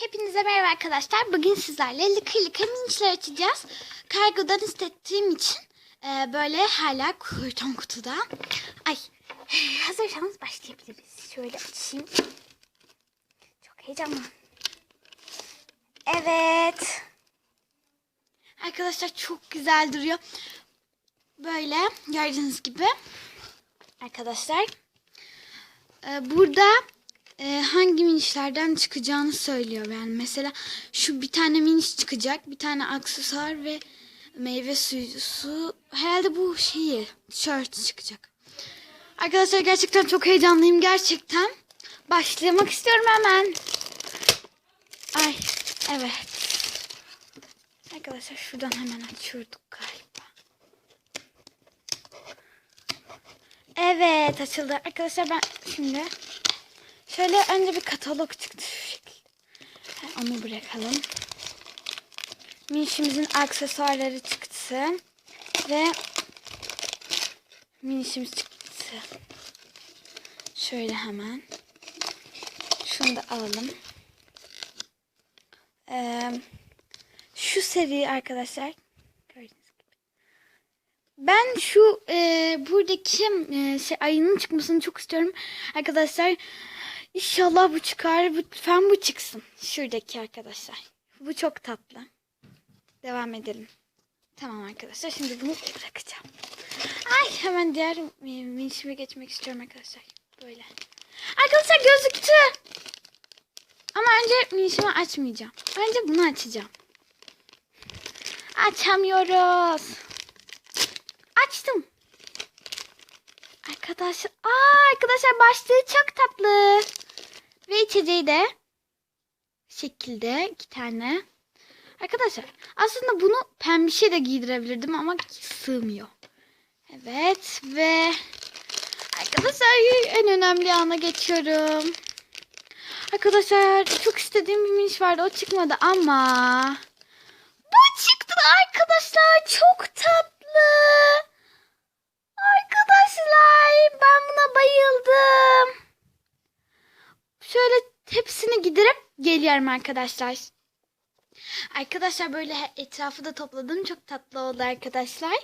Hepinize merhaba arkadaşlar. Bugün sizlerle lıkır lıkır minçler açacağız. Kargodan istettiğim için e, böyle hala karton kutuda. Ay hazırsanız başlayabiliriz. Şöyle açayım. Çok heyecanlı. Evet. Arkadaşlar çok güzel duruyor. Böyle gördüğünüz gibi. Arkadaşlar. e, burada e, hangi minişlerden çıkacağını söylüyor. Yani mesela şu bir tane miniş çıkacak. Bir tane aksesuar ve meyve suyusu. Herhalde bu şeyi tişört çıkacak. Arkadaşlar gerçekten çok heyecanlıyım. Gerçekten. Başlamak istiyorum hemen. Ay evet. Arkadaşlar şuradan hemen açıyorduk galiba. Evet açıldı. Arkadaşlar ben şimdi şöyle önce bir katalog çıktı şu şekilde. Onu bırakalım. Minişimizin aksesuarları çıktı. Ve minişimiz çıktı. Şöyle hemen. Şunu da alalım. Ee, şu seri arkadaşlar. Gördüğünüz gibi. Ben şu e, buradaki e, şey ayının çıkmasını çok istiyorum. Arkadaşlar inşallah bu çıkar. Lütfen bu çıksın. Şuradaki arkadaşlar. Bu çok tatlı. Devam edelim. Tamam arkadaşlar. Şimdi bunu bırakacağım. Ay hemen diğer minişime geçmek istiyorum arkadaşlar. Böyle. Arkadaşlar gözüktü. Ama önce minişimi açmayacağım. Önce bunu açacağım. Açamıyoruz. Açtım. Arkadaşlar, aa arkadaşlar başlığı çok tatlı. Ve içeceği de şekilde iki tane. Arkadaşlar aslında bunu pembişe de giydirebilirdim ama sığmıyor. Evet ve arkadaşlar en önemli ana geçiyorum. Arkadaşlar çok istediğim bir miniş vardı o çıkmadı ama bu çıktı arkadaşlar çok tatlı. Arkadaşlar ben buna bayıldım. Şöyle hepsini giderip geliyorum arkadaşlar. Arkadaşlar böyle etrafı da topladım. Çok tatlı oldu arkadaşlar.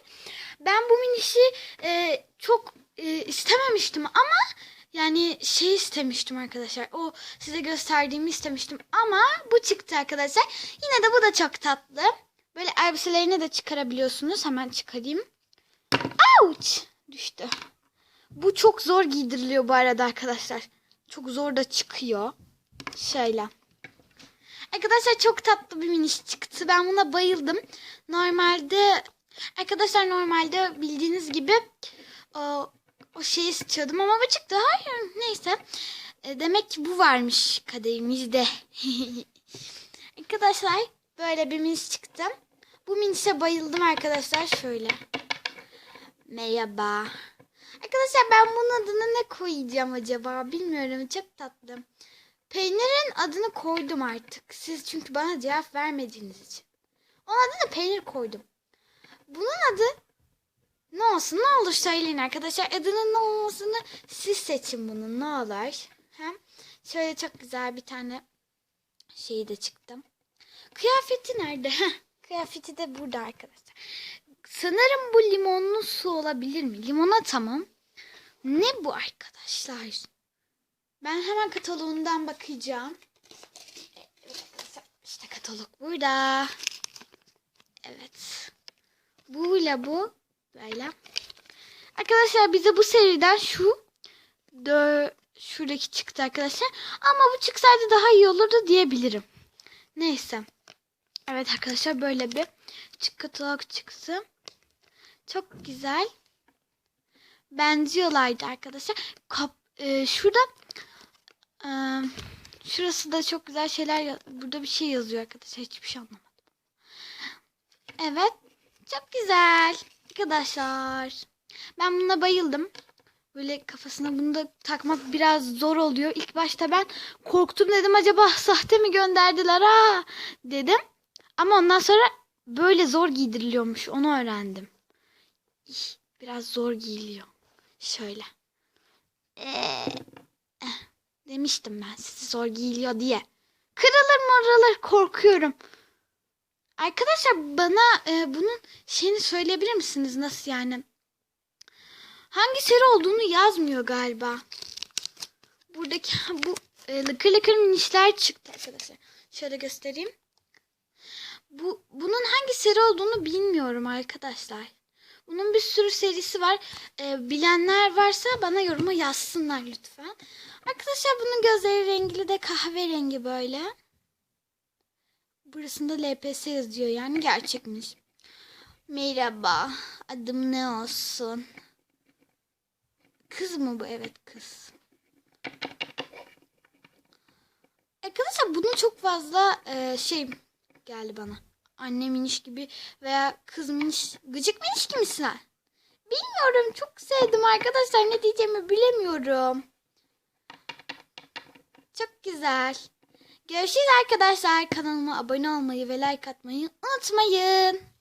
Ben bu minişi e, çok e, istememiştim ama yani şey istemiştim arkadaşlar. O size gösterdiğimi istemiştim ama bu çıktı arkadaşlar. Yine de bu da çok tatlı. Böyle elbiselerini de çıkarabiliyorsunuz. Hemen çıkarayım. Ouch! Düştü. Bu çok zor giydiriliyor bu arada arkadaşlar. Çok zor da çıkıyor. Şöyle. Arkadaşlar çok tatlı bir miniş çıktı. Ben buna bayıldım. Normalde arkadaşlar normalde bildiğiniz gibi o, o şeyi istiyordum ama bu çıktı. Hayır neyse. E, demek ki bu varmış kaderimizde. arkadaşlar böyle bir miniş çıktı. Bu minişe bayıldım arkadaşlar. Şöyle. Merhaba. Arkadaşlar ben bunun adını ne koyacağım acaba? Bilmiyorum. Çok tatlı. Peynirin adını koydum artık. Siz çünkü bana cevap vermediğiniz için. Onun adını peynir koydum. Bunun adı ne olsun ne olur söyleyin arkadaşlar. Adının ne olmasını siz seçin bunun ne olur. Hem şöyle çok güzel bir tane şey de çıktım. Kıyafeti nerede? Kıyafeti de burada arkadaşlar. Sanırım bu limonlu su olabilir mi? Limonata mı? Ne bu arkadaşlar? Ben hemen kataloğundan bakacağım. İşte katalog burada. Evet. Bu ile bu böyle. Arkadaşlar bize bu seriden şu dö şuradaki çıktı arkadaşlar. Ama bu çıksaydı daha iyi olurdu diyebilirim. Neyse. Evet arkadaşlar böyle bir çık katalog çıktı. Çok güzel. Benziyorlardı arkadaşlar. Kap, e, şurada e, şurası da çok güzel şeyler burada bir şey yazıyor arkadaşlar. Hiçbir şey anlamadım. Evet. Çok güzel. Arkadaşlar. Ben buna bayıldım. Böyle kafasına bunu da takmak biraz zor oluyor. İlk başta ben korktum dedim acaba sahte mi gönderdiler ha dedim. Ama ondan sonra böyle zor giydiriliyormuş. Onu öğrendim. Biraz zor giyiliyor. Şöyle. Ee, demiştim ben size zor giyiliyor diye. Kırılır mırılır korkuyorum. Arkadaşlar bana e, bunun şeyini söyleyebilir misiniz? Nasıl yani? Hangi seri olduğunu yazmıyor galiba. Buradaki bu e, lıkır lıkır minişler çıktı arkadaşlar. Şöyle göstereyim. Bu bunun hangi seri olduğunu bilmiyorum arkadaşlar. Bunun bir sürü serisi var. E, bilenler varsa bana yoruma yazsınlar lütfen. Arkadaşlar bunun gözleri rengli de kahverengi böyle. Burasında LPS yazıyor yani gerçekmiş. Merhaba. Adım ne olsun? Kız mı bu? Evet kız. Arkadaşlar bunun çok fazla e, şey geldi bana. Anne miniş gibi veya kız miniş, gıcık miniş gibisiler. Bilmiyorum çok sevdim arkadaşlar ne diyeceğimi bilemiyorum. Çok güzel. Görüşürüz arkadaşlar. Kanalıma abone olmayı ve like atmayı unutmayın.